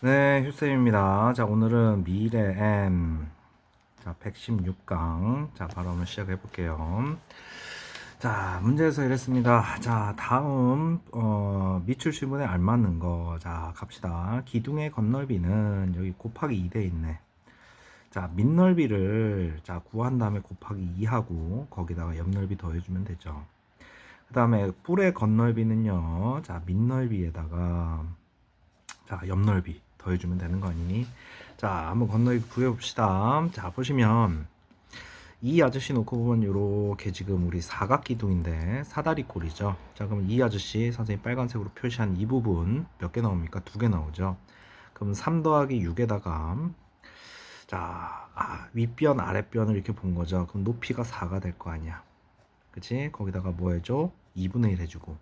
네, 휴쌤입니다. 자, 오늘은 미래 M. 자, 116강. 자, 바로 한번 시작해 볼게요. 자, 문제에서 이랬습니다. 자, 다음, 어, 미출 시문에 알맞는 거. 자, 갑시다. 기둥의 건널비는 여기 곱하기 2돼 있네. 자, 밑넓이를 자, 구한 다음에 곱하기 2하고 거기다가 옆넓이 더해주면 되죠. 그 다음에 뿔의 건널비는요. 자, 밑넓이에다가 자, 옆넓이 더해주면 되는 거 아니니? 자, 한번 건너기 구해봅시다. 자, 보시면 이 아저씨 놓고 보면 요렇게 지금 우리 사각기둥인데 사다리 꼴이죠. 자, 그럼 이 아저씨 선생님 빨간색으로 표시한 이 부분 몇 개 나옵니까? 두 개 나오죠. 그럼 3 더하기 6에다가 자, 아, 윗변 아랫변을 이렇게 본 거죠. 그럼 높이가 4가 될 거 아니야. 그치? 거기다가 뭐 해줘? 2분의 1 해주고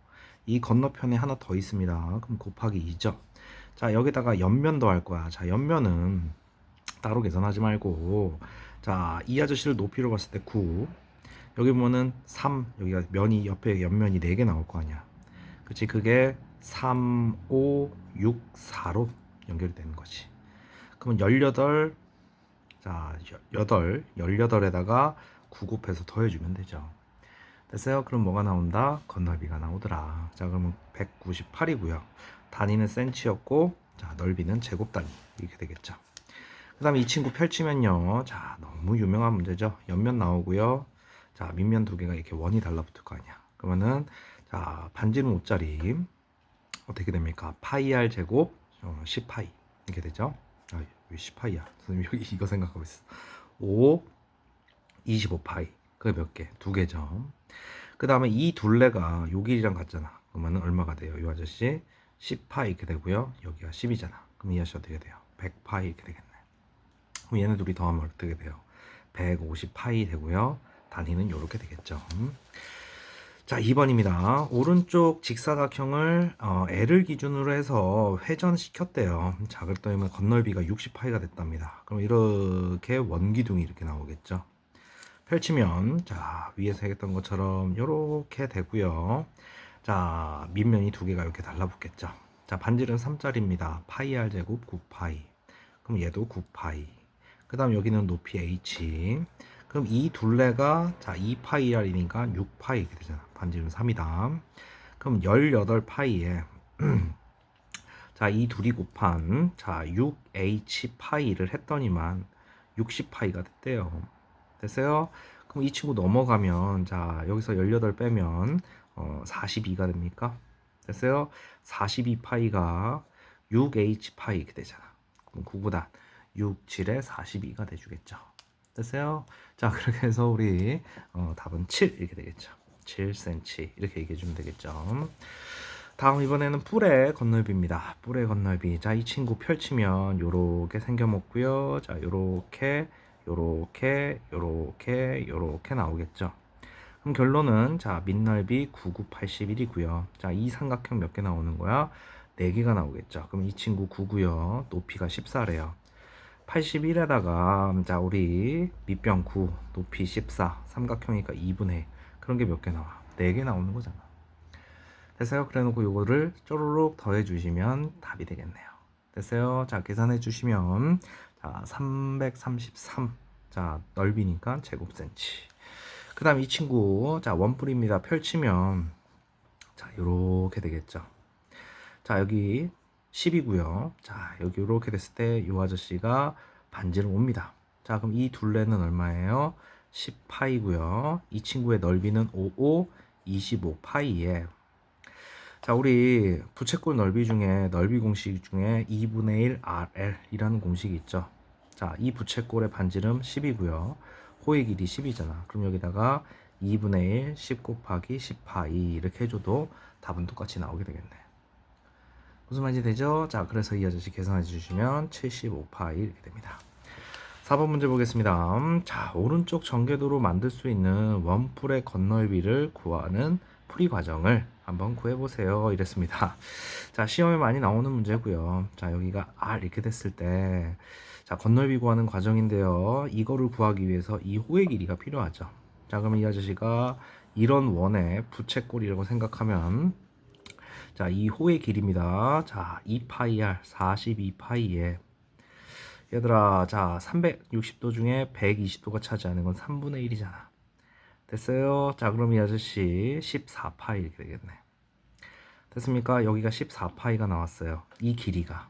이 건너편에 하나 더 있습니다. 그럼 곱하기 2죠. 자 여기다가 옆면 더할 거야 자 옆면은 따로 계산하지 말고 자 이 아저씨를 높이로 봤을 때 9 여기 보면은 3 여기가 면이 옆에 옆면이 4개 나올 거 아니야 그치 그게 3 5 6 4로 연결이 되는 거지 그러면 18 자, 8, 18에다가 9 곱해서 더해주면 되죠. 됐어요? 그럼 뭐가 나온다? 건널비가 나오더라. 자, 그러면 198이고요. 단위는 센치였고, 자, 넓이는 제곱 단위. 이렇게 되겠죠. 그 다음에 이 친구 펼치면요. 자, 너무 유명한 문제죠. 옆면 나오고요. 자, 밑면 두 개가 이렇게 원이 달라붙을 거 아니야. 그러면은, 자, 반지름 5짜리. 어떻게 됩니까? 파이 r 제곱, 어, 10파이. 이렇게 되죠. 아, 왜 10파이야? 선생님 여기 이거 생각하고 있어. 5, 25파이. 그게 몇 개? 두 개죠. 그 다음에 이 둘레가 요 길이랑 같잖아. 그러면 얼마가 돼요? 이 아저씨 10파 이렇게 되고요. 여기가 10이잖아. 그럼 이 아저씨 어떻게 돼요? 100파 이렇게 되겠네. 그럼 얘네 둘이 더하면 어떻게 돼요? 150파이 되고요. 단위는 이렇게 되겠죠. 자, 2번입니다. 오른쪽 직사각형을 어, L을 기준으로 해서 회전시켰대요. 자, 그랬더니 건널비가 60파이가 됐답니다. 그럼 이렇게 원기둥이 이렇게 나오겠죠. 펼치면 자 위에서 했던 것처럼 이렇게 되고요 자 밑면이 두 개가 이렇게 달라붙겠죠. 자 반지름 3짜리입니다. 파이 r 제곱 9파이. 그럼 얘도 9파이. 그 다음 여기는 높이 h. 그럼 이 둘레가 자 2파이 r이니까 6파이 이렇게 되잖아. 반지름 3이다. 그럼 18파이에 자 이 둘이 곱한 자 6h 파이를 했더니만 60파이가 됐대요. 됐어요? 그럼 이 친구 넘어가면 자 여기서 18 빼면 어, 42가 됩니까? 됐어요? 42파이가 6h 파이 이렇게 되잖아. 그럼 9보다 6, 7에 42가 돼주겠죠. 됐어요? 자 그렇게 해서 우리 어, 답은 7 이렇게 되겠죠. 7cm 이렇게 얘기해 주면 되겠죠. 다음 이번에는 뿔의 건널비입니다. 뿔의 건널비. 자, 이 친구 펼치면 요렇게 생겨 먹고요. 자, 요렇게 요렇게 요렇게 요렇게 나오겠죠 그럼 결론은 자 밑넓이 9981이고요. 자 이 삼각형 몇 개 나오는 거야? 4개가 나오겠죠. 그럼 이 친구 9고요. 높이가 14래요. 81에다가 자 우리 밑변 9 높이 14 삼각형이니까 2분의 그런 게 몇 개 나와? 4개 나오는 거잖아. 됐어요? 그래 놓고 요거를 쪼르륵 더해 주시면 답이 되겠네요. 됐어요? 자 계산해 주시면 자, 333. 자, 넓이니까 제곱센치. 그 다음 이 친구, 자, 원뿔입니다. 펼치면, 자, 요렇게 되겠죠. 자, 여기 10이고요. 자, 여기 요렇게 됐을 때이 아저씨가 반지를 옵니다. 자, 그럼 이 둘레는 얼마예요? 10파이고요. 이 친구의 넓이는 55, 25파이에 자, 우리 부채꼴 넓이 중에 넓이 공식 중에 2분의 1 RL이라는 공식이 있죠. 자, 이 부채꼴의 반지름 10이고요. 호의 길이 10이잖아. 그럼 여기다가 2분의 1, 10 곱하기 10파 2 이렇게 해줘도 답은 똑같이 나오게 되겠네. 무슨 말인지 되죠? 자, 그래서 이 아저씨 계산해 주시면 75파 2 이렇게 됩니다. 4번 문제 보겠습니다. 자, 오른쪽 전개도로 만들 수 있는 원뿔의 건널비를 구하는 풀이 과정을 한번 구해보세요. 이랬습니다. 자, 시험에 많이 나오는 문제고요. 자, 여기가 R 이렇게 됐을 때 자, 건널비 구하는 과정인데요. 이거를 구하기 위해서 이 호의 길이가 필요하죠. 자, 그러면 이 아저씨가 이런 원의 부채꼴이라고 생각하면 자, 이 호의 길이입니다. 자, 2파이r 42파이에 얘들아, 자, 360도 중에 120도가 차지하는 건 3분의 1이잖아. 됐어요? 자, 그럼 이 아저씨 14파이 이렇게 되겠네. 됐습니까? 여기가 14파이가 나왔어요. 이 길이가.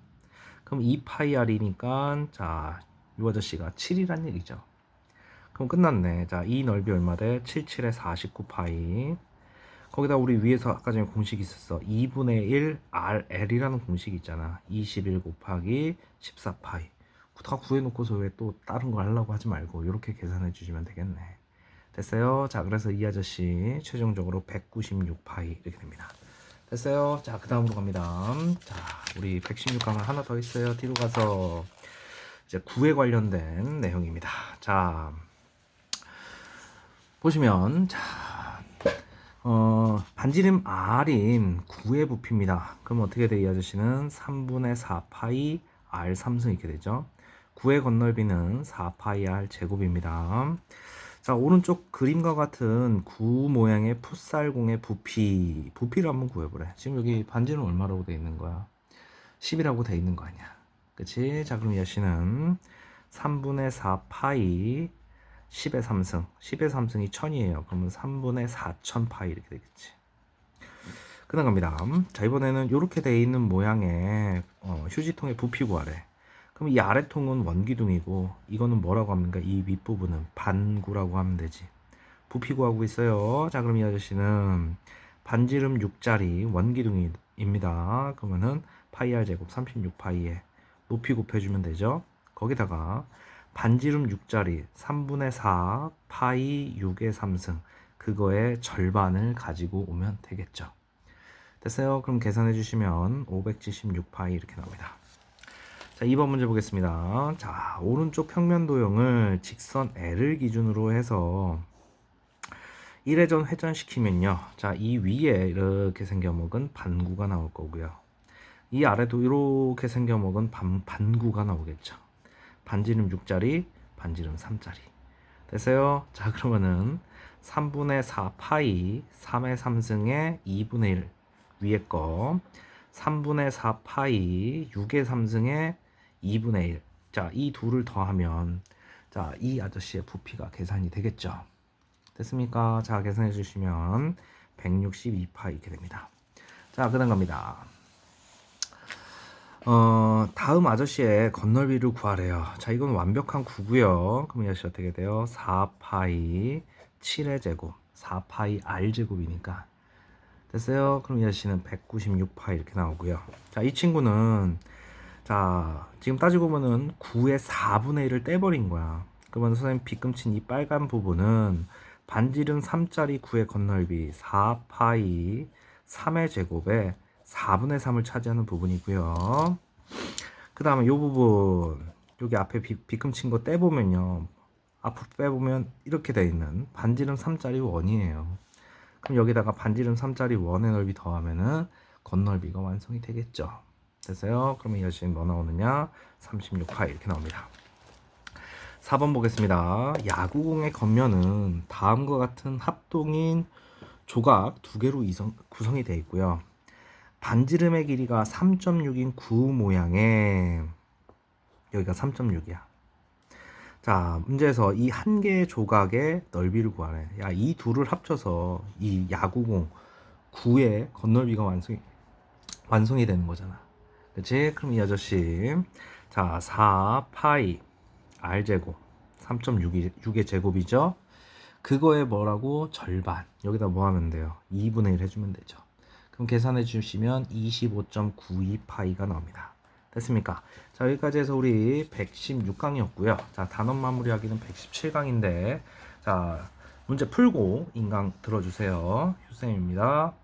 그럼 2파이r이니까 자, 이 아저씨가 7이란 얘기죠. 그럼 끝났네. 자, 이 넓이 얼마 돼? 77에 49파이. 거기다 우리 위에서 아까 전에 공식이 있었어. 2분의 1 RL이라는 공식이 있잖아. 21 곱하기 14파이. 다 구해놓고서 왜 또 다른 거 하려고 하지 말고 이렇게 계산해 주시면 되겠네. 됐어요? 자, 그래서 이 아저씨 최종적으로 196파이 이렇게 됩니다. 됐어요? 자, 그 다음으로 갑니다. 자, 우리 116강은 하나 더 있어요. 뒤로 가서 이제 구에 관련된 내용입니다. 자, 보시면 자, 어, 반지름 R인 9의 부피입니다. 그럼 어떻게 돼? 이 아저씨는 3분의 4파이 R 3승 이렇게 되죠. 9의 건널비는 4파이 R 제곱입니다. 자, 오른쪽 그림과 같은 구 모양의 풋살공의 부피, 부피를 한번 구해보래. 지금 여기 반지름 얼마라고 돼 있는 거야? 10이라고 돼 있는 거 아니야? 그치? 자, 그럼 이 아저씨는 3분의 4 파이 10의 3승. 10의 3승이 1000이에요. 그러면 3분의 4000 파이 이렇게 되겠지. 그 다음 갑니다. 자, 이번에는 이렇게 돼 있는 모양의 어, 휴지통의 부피 구하래. 그럼 이 아래 통은 원기둥이고 이거는 뭐라고 합니까? 이 윗부분은 반구라고 하면 되지. 부피 구하고 있어요. 자, 그럼 이 아저씨는 반지름 6짜리 원기둥입니다. 그러면은 파이 r 제곱 36 파이에 높이 곱해주면 되죠. 거기다가 반지름 6짜리 3분의 4 파이 6의 3승 그거의 절반을 가지고 오면 되겠죠. 됐어요? 그럼 계산해 주시면 576파이 이렇게 나옵니다. 자, 2번 문제 보겠습니다. 자, 오른쪽 평면 도형을 직선 L을 기준으로 해서 1회전 회전시키면요. 자, 이 위에 이렇게 생겨먹은 반구가 나올 거고요. 이 아래도 이렇게 생겨먹은 반, 반구가 나오겠죠. 반지름 6짜리, 반지름 3짜리. 됐어요? 자, 그러면은 3분의 4 파이 3의 3승의 2분의 1 위에 거 3분의 4 파이 6의 3승의 2분의 1. 자, 이 둘을 더하면 자, 이 아저씨의 부피가 계산이 되겠죠. 됐습니까? 자, 계산해 주시면 162파 이렇게 됩니다. 자, 그다음 갑니다. 어, 다음 아저씨의 건널비를 구하래요. 자, 이건 완벽한 구고요. 그럼 이 아저씨 어떻게 돼요? 4파이 7의 제곱, 4파이 r 제곱이니까 됐어요? 그럼 이 아저씨는 196파 이렇게 나오고요. 자, 이 친구는 자, 지금 따지고 보면은 9의 4분의 1을 떼버린 거야. 그러면 선생님 빗금친 이 빨간 부분은 반지름 3짜리 9의 건널비 4파이 3의 제곱에 4분의 3을 차지하는 부분이고요. 그 다음에 이 부분 여기 앞에 비, 비금친 거 떼보면요. 앞으로 빼보면 이렇게 돼 있는 반지름 3짜리 원이에요. 그럼 여기다가 반지름 3짜리 원의 넓이 더하면은 건널비가 완성이 되겠죠. 됐어요? 그러면 이 아저씨는 뭐 나오느냐? 36파 이렇게 나옵니다. 4번 보겠습니다. 야구공의 겉면은 다음과 같은 합동인 조각 두 개로 이성, 구성이 되어 있고요. 반지름의 길이가 3.6인 구 모양의 여기가 3.6이야. 자, 문제에서 이 한 개의 조각의 넓이를 구하래. 야, 이 둘을 합쳐서 이 야구공 9의 건널비가 완성이 완성이 되는 거잖아. 그치? 그럼 이 아저씨. 자 4 파이. r제곱. 3.6의 6의 제곱이죠? 그거에 뭐라고? 절반. 여기다 뭐 하면 돼요? 2분의 1 해주면 되죠. 그럼 계산해 주시면 25.92 파이가 나옵니다. 됐습니까? 자 여기까지 해서 우리 116강이었고요. 자 단원 마무리하기는 117강인데 자 문제 풀고 인강 들어주세요. 휴쌤입니다